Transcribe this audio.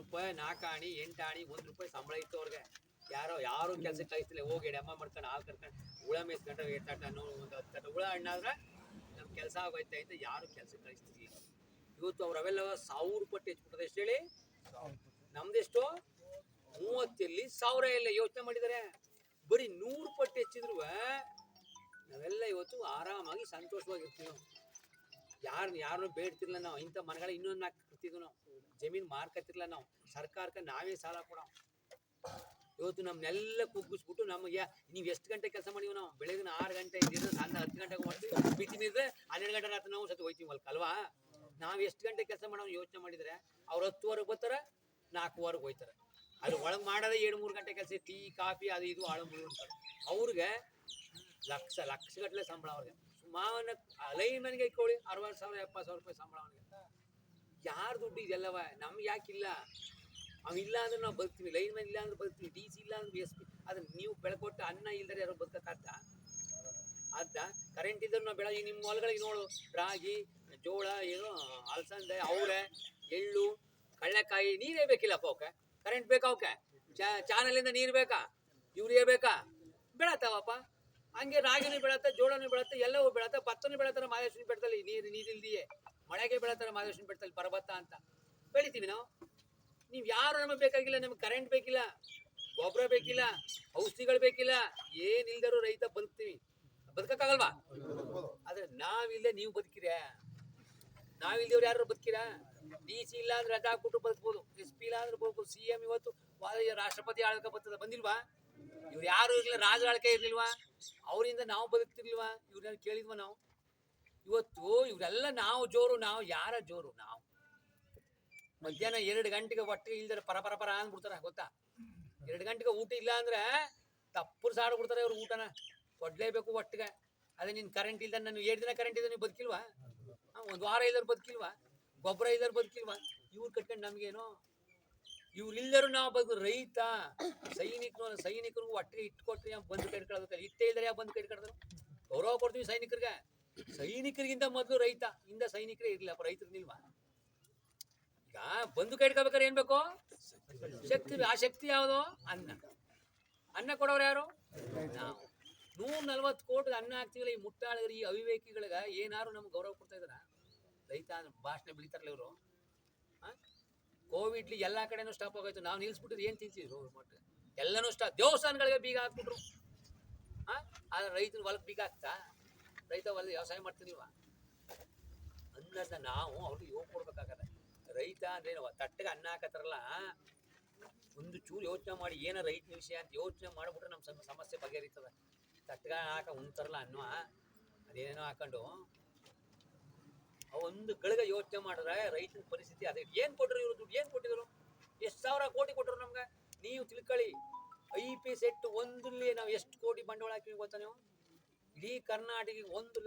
ರೂಪಾಯಿ ನಾಲ್ಕಾಣಿ ಎಂಟಾಣಿ, ಒಂದ್ ರೂಪಾಯಿ ಸಂಬಳ ಇತ್ತು ಅವ್ರಿಗೆ ಯಾರೋ, ಯಾರು ಕೆಲ್ಸಕ್ಕೆ ಕಳಿಸ್ತಿಲ್ಲ. ಹೋಗಿ ಅಮ್ಮ ಮಾಡ್ಕೊಂಡು ಹಾಲು ಕರ್ಕೊಂಡು ಹುಳ ಮೇಯಿಸ್ಕೊಂಡ್ರೆ ಅನ್ನೋ ಒಂದು ಹತ್ತು ಹುಳ ಹಣ್ಣಾದ್ರೆ ನಮ್ ಕೆಲಸ ಆಗೋಯ್ತಾ ಅಂತ ಯಾರು ಕೆಲ್ಸಕ್ಕೆ ಕಳಿಸ್ತಿರ್ಲಿಲ್ಲ ಇವತ್ತು ಅವ್ರು ಅವೆಲ್ಲ ಸಾವಿರ ಪಟ್ಟು ಹೆಚ್ಚಿಬಿಟ್ಟದೆ ಎಷ್ಟು ಹೇಳಿ? ನಮ್ದೆಷ್ಟು ಮೂವತ್ತಿರಲಿ ಸಾವಿರ ಇಲ್ಲ ಯೋಚನೆ ಮಾಡಿದ್ದಾರೆ ಬರೀ ನೂರು ಪಟ್ಟು ಹೆಚ್ಚಿದ್ರು ನಾವೆಲ್ಲ ಇವತ್ತು ಆರಾಮಾಗಿ ಸಂತೋಷವಾಗಿರ್ತೀವಿ ನಾವು ಯಾರನ್ನ ಬೇಡ್ತಿರ್ಲಿಲ್ಲ ನಾವು. ಇಂಥ ಮನೆಗಳ ಇನ್ನೊಂದು ನಾಲ್ಕು ಕೃತಿದ್ವು ನಾವು. ಜಮೀನು ಮಾರ್ಕತ್ತಿರ್ಲಿಲ್ಲ ನಾವು. ಸರ್ಕಾರಕ್ಕೆ ನಾವೇ ಸಾಲ ಕೊಡೋ ಇವತ್ತು ನಮ್ಮನ್ನೆಲ್ಲ ಕುಗ್ಗಿಸ್ಬಿಟ್ಟು ನಮಗೆ ನೀವು ಎಷ್ಟು ಗಂಟೆ ಕೆಲಸ ಮಾಡಿವಿ ನಾವು? ಬೆಳಗಿನ ಆರು ಗಂಟೆ ಇದ್ದಿದ್ರೆ ಹತ್ತು ಗಂಟೆಗೆ ಮಾಡ್ತೀವಿ ಬಿತ್ತಿ ಮೀರಿದ್ರೆ ಹನ್ನೆರಡು ಗಂಟೆ ರಾತ್ರಿ ನಾವು ಸತಿ ಹೋಯ್ತೀವಿ ಅಲ್ವಾ? ನಾವು ಎಷ್ಟು ಗಂಟೆ ಕೆಲಸ ಮಾಡೋ ಯೋಚನೆ ಮಾಡಿದರೆ ಅವ್ರು ಹತ್ತುವರೆಗೆ ಬರ್ತಾರೆ ನಾಲ್ಕುವರೆಗೆ ಹೋಯ್ತಾರೆ. ಅಲ್ಲಿ ಒಳಗೆ ಮಾಡೋದೇ ಎರಡು ಮೂರು ಗಂಟೆ ಕೆಲಸ, ಟೀ, ಕಾಫಿ, ಅದು ಇದು ಆಳು ಮುಳು ಅಂತಾರೆ. ಅವ್ರಿಗೆ ಲಕ್ಷ ಲಕ್ಷಗಟ್ಟಲೆ ಸಂಬಳ ಅವ್ರಿಗೆ. ಸುಮಾವನ್ನ ಲೈನ್ ಮನೆಗೆ ಇಟ್ಕೊಳ್ಳಿ ಅರವತ್ತು ಸಾವಿರ, ಎಪ್ಪತ್ತು ಸಾವಿರ ರೂಪಾಯಿ ಸಂಬಳ ಅವನಿಗೆ. ಯಾರು ದುಡ್ಡು ಇದೆಲ್ಲವ? ನಮ್ಗೆ ಯಾಕಿಲ್ಲ ಇಲ್ಲ? ಅಂದ್ರೆ ನಾವು ಬರ್ತೀವಿ ಲೈನ್ ಮ್ಯಾನ್ ಇಲ್ಲ ಅಂದ್ರೆ ಬರ್ತೀವಿ ಡಿ ಸಿ ಇಲ್ಲ ಅಂದ್ರೆ ಎಸ್ ಪಿ. ಅದನ್ನ ನೀವು ಬೆಳಕೊಟ್ಟು ಅನ್ನ ಇಲ್ದರೆ ಯಾರು ಬದುಕಕ್ಕಾಗ್ತಾ ಅದ ಕರೆಂಟ್ ಇದ್ರೆ ನಾವು ಬೆಳಗ್ಗೆ ನಿಮ್ಮ ಹೊಲಗಳಿಗೆ ನೋಡು. ರಾಗಿ, ಜೋಳ, ಏನು ಅಲಸಂದೆ, ಅವರೆ, ಎಳ್ಳು, ಕಳ್ಳೆಕಾಯಿ ನೀರೇ ಬೇಕಿಲ್ಲಪ್ಪ ಅವಕ್ಕೆ ಕರೆಂಟ್ ಬೇಕಾ ಅವಕ್ಕೆ? ಚಾನಲಿಂದ ನೀರು ಬೇಕಾ? ಯೂರಿಯಾ ಬೇಕಾ? ಬೆಳತಾವಪ್ಪ. ಹಂಗೆ ರಾಗಿನೂ ಬೆಳತ್ತೆ, ಜೋಳನೂ ಬೆಳತ್ತೆ, ಎಲ್ಲವೂ ಬೆಳತ್ತೆ. ಭತ್ತನೂ ಬೆಳತಾರೆ ಮಾದೇಶ್ವರ ಬೆಟ್ಟದಲ್ಲಿ. ನೀರು ನೀರಿಲ್ದಿಯೇ ಮಳೆಗೆ ಬೆಳತಾರೆ ಮಾದೇಶ್ವರ ಬೆಟ್ಟದಲ್ಲಿ ಪರ್ವತ ಅಂತ. ಬೆಳಿತೀವಿ ನಾವು. ನೀವು ಯಾರು ನಮಗೆ ಬೇಕಾಗಿಲ್ಲ, ನಮಗೆ ಕರೆಂಟ್ ಬೇಕಿಲ್ಲ, ಗೊಬ್ಬರ ಬೇಕಿಲ್ಲ, ಔಷಧಿಗಳು ಬೇಕಿಲ್ಲ, ಏನಿಲ್ದರೂ ರೈತ ಬದುಕ್ತೀವಿ. ಬದುಕಕ್ಕಾಗಲ್ವಾ? ಆದ್ರೆ ನಾವಿಲ್ಲದೆ ನೀವು ಬದುಕಿರ್ಯಾ ನಾವಿಲ್ದವ್ರು ಯಾರು ಬದುಕಿರಾ? ಡಿ ಸಿ ಇಲ್ಲ ಅಂದ್ರೆ ರಜಾ ಹಾಕ್ಬಿಟ್ಟು ಬದುಕ್ಬೋದು. ಎಸ್ ಪಿ ಇಲ್ಲ ಅಂದ್ರೆ ಬದುಕ್ಬೋದು. ಸಿ ಎಂ ಇವತ್ತು ರಾಷ್ಟ್ರಪತಿ ಆಳ್ಕ ಬರ್ತದೆ ಬಂದಿಲ್ವಾ? ಇವ್ರು ಯಾರು ಇರ್ಲಿಲ್ಲ ರಾಜ ಆಳ್ಕೆ ಇರ್ಲಿಲ್ವಾ? ಅವರಿಂದ ನಾವು ಬದುಕ್ತಿರ್ಲಿಲ್ವಾ? ಇವ್ರನ್ನ ಕೇಳಿದ್ವಾ ನಾವು. ಇವತ್ತು ಇವರೆಲ್ಲ ನಾವು ಜೋರು, ನಾವು ಯಾರ ಜೋರು? ನಾವು. ಮಧ್ಯಾಹ್ನ ಎರಡು ಗಂಟೆಗೆ ಒಟ್ಟಿಗೆ ಇಲ್ದಾರೆ ಪರ ಪರ ಪರ ಅಂದ್ಬಿಡ್ತಾರ, ಗೊತ್ತಾ? ಎರಡು ಗಂಟೆಗೆ ಊಟ ಇಲ್ಲ ಅಂದ್ರೆ ತಪ್ಪು ಸಾಡ್ಬಿಡ್ತಾರೆ ಇವ್ರು ಊಟನ. ಕೊಡ್ಲೇಬೇಕು ಒಟ್ಟಿಗೆ. ಅದೇ ನಿನ್ ಕರೆಂಟ್ ಇಲ್ದ ನಾನು ಎರಡು ದಿನ ಕರೆಂಟ್ ಇದ್ದ, ನೀವು ಬದುಕಿಲ್ವಾ? ಒಂದು ವಾರ ಇಲ್ದಾರು ಬದುಕಿಲ್ವಾ? ಗೊಬ್ಬರ ಇಲ್ದಾರು ಬದುಕಿಲ್ವಾ? ಇವ್ರು ಕಟ್ಕೊಂಡು ನಮ್ಗೇನು ಇವ್ರು ಇಲ್ದರು ನಾವು ಬದುಕು ರೈತ, ಸೈನಿಕರು, ಸೈನಿಕರಿಗೂ ಒಟ್ಟಿಗೆ ಇಟ್ಕೊಟ್ರಿ ಬಂದು ಕೈ ಇಟ್ಕೊಳ್ಳೋದಕ್ಕೆ ಇಟ್ಟೇ ಇಲ್ದರೆ ಯಾವ ಬಂದು ಕೈ ಗೌರವ ಕೊಡ್ತೀವಿ ಸೈನಿಕರಿಗೆ. ಸೈನಿಕರಿಗಿಂತ ಮೊದಲು ರೈತ, ಇಂದ ಸೈನಿಕರೇ ಇರ್ಲಿಲ್ಲಪ್ಪ ರೈತರು ನಿಲ್ವಾ. ಈಗ ಬಂದು ಕೈ ಏನ್ ಬೇಕು? ಶಕ್ತಿ ಆ ಶಕ್ತಿ ಯಾವುದು? ಅನ್ನ. ಅನ್ನ ಕೊಡೋರು ಯಾರು? ನಾವು. ನೂರ ನಲ್ವತ್ತು ಕೋಟಿ ಅನ್ನ ಹಾಕ್ತಿವಲ್ಲ ಈ ಮುಟ್ಟಾಳಿಗರು, ಈ ಅವಿವೇಕಿಗಳಿಗೆ, ಏನಾರು ನಮ್ಗೆ ಗೌರವ ಕೊಡ್ತಾ ಇದಾರ ರೈತ ಭಾಷಣ ಬೆಳಿತಾರಲ್ಲ ಇವರು. ಕೋವಿಡ್ಲಿ ಎಲ್ಲ ಕಡೆನೂ ಸ್ಟಾಪ್ ಆಗೋಯ್ತು. ನಾವು ನಿಲ್ಸ್ಬಿಟ್ಟಿದ್ರು ಏನು ತಿಂತಿದ್ರು ಮಟ್ಟ ಎಲ್ಲನೂ ಸ್ಟಾಪ್ ದೇವಸ್ಥಾನಗಳಿಗೆ ಬೀಗ ಹಾಕ್ಬಿಟ್ರು. ಹಾಂ ಆದ್ರೆ ರೈತನ ಹೊಲಕ್ಕೆ ಬೀಗ ಹಾಕ್ತಾ? ರೈತ ಹೊಲ ವ್ಯವಸಾಯ ಮಾಡ್ತಿರ್ಲಿಲ್ವಾ? ಅನ್ನದ ನಾವು ಅವ್ರಿಗೆ ಯೋಗ ಕೊಡ್ಬೇಕಾಗಲ್ಲ ರೈತ ಅಂದ್ರೆ ತಟ್ಟಗೆ ಅನ್ನ ಹಾಕತ್ತಾರಲ್ಲ? ಒಂದು ಚೂರು ಯೋಚನೆ ಮಾಡಿ ಏನ ರೈತನ ವಿಷಯ ಅಂತ ಯೋಚನೆ ಮಾಡ್ಬಿಟ್ರೆ ನಮ್ಮ ಸಮ- ಸಮಸ್ಯೆ ಬಗೆಹರಿತದ. ತಟ್ಟಗ ಹಾಕ ಉಣ್ತಾರಲ್ಲ ಅನ್ನುವ? ಅದೇನೇನೋ ಹಾಕೊಂಡು ಒಂದು ಗಳಿಗೆ ಯೋಚನೆ ಮಾಡಿದ್ರೆ ರೈತನ ಪರಿಸ್ಥಿತಿ ಅದೇ. ಏನ್ ಕೊಟ್ಟರು ಇವರು ದುಡ್ಡು? ಏನ್ ಕೊಟ್ಟಿದ್ರು? ಎಷ್ಟು ಸಾವಿರ ಕೋಟಿ ಕೊಟ್ಟರು ನಮ್ಗೆ? ನೀವು ತಿಳ್ಕೊಳ್ಳಿ. ಐ ಪಿ ಸೆಟ್ ಒಂದಲ್ಲಿ ನಾವು ಎಷ್ಟು ಕೋಟಿ ಬಂಡವಾಳ ಹಾಕಿವಿ ಗೊತ್ತಾ ನೀವು? ಇಡೀ ಕರ್ನಾಟಕ ಒಂದು